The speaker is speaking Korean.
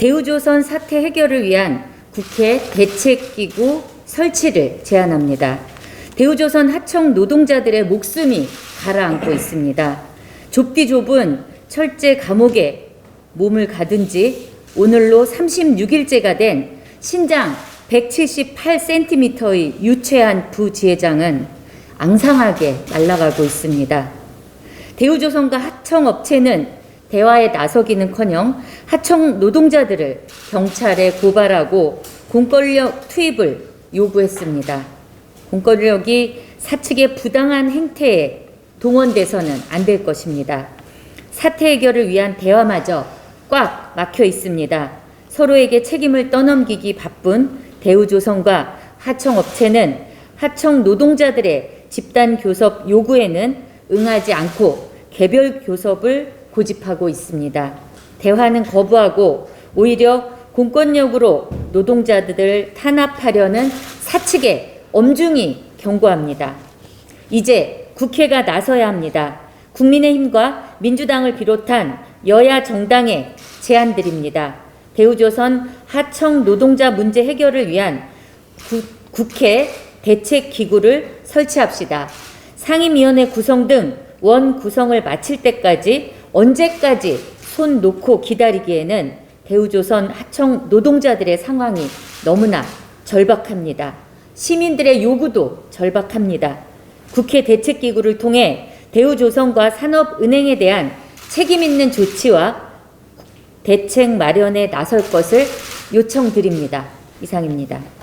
대우조선 사태 해결을 위한 국회 대책기구 설치를 제안합니다. 대우조선 하청 노동자들의 목숨이 가라앉고 있습니다. 좁디 좁은 철제 감옥에 몸을 가둔 지 오늘로 36일째가 된 신장 178cm의 유채한 부지회장은 앙상하게 날아가고 있습니다. 대우조선과 하청업체는 대화에 나서기는커녕 하청 노동자들을 경찰에 고발하고 공권력 투입을 요구했습니다. 공권력이 사측의 부당한 행태에 동원돼서는 안 될 것입니다. 사태 해결을 위한 대화마저 꽉 막혀 있습니다. 서로에게 책임을 떠넘기기 바쁜 대우조선과 하청업체는 하청 노동자들의 집단 교섭 요구에는 응하지 않고 개별 교섭을 고집하고 있습니다. 대화는 거부하고 오히려 공권력으로 노동자들을 탄압하려는 사측에 엄중히 경고합니다. 이제 국회가 나서야 합니다. 국민의힘과 민주당을 비롯한 여야 정당에 제안드립니다. 대우조선 하청 노동자 문제 해결을 위한 구- 국회 대책 기구를 설치합시다. 상임위원회 구성 등 원 구성을 마칠 때까지 언제까지 손 놓고 기다리기에는 대우조선 하청 노동자들의 상황이 너무나 절박합니다. 시민들의 요구도 절박합니다. 국회 대책기구를 통해 대우조선과 산업은행에 대한 책임 있는 조치와 대책 마련에 나설 것을 요청드립니다. 이상입니다.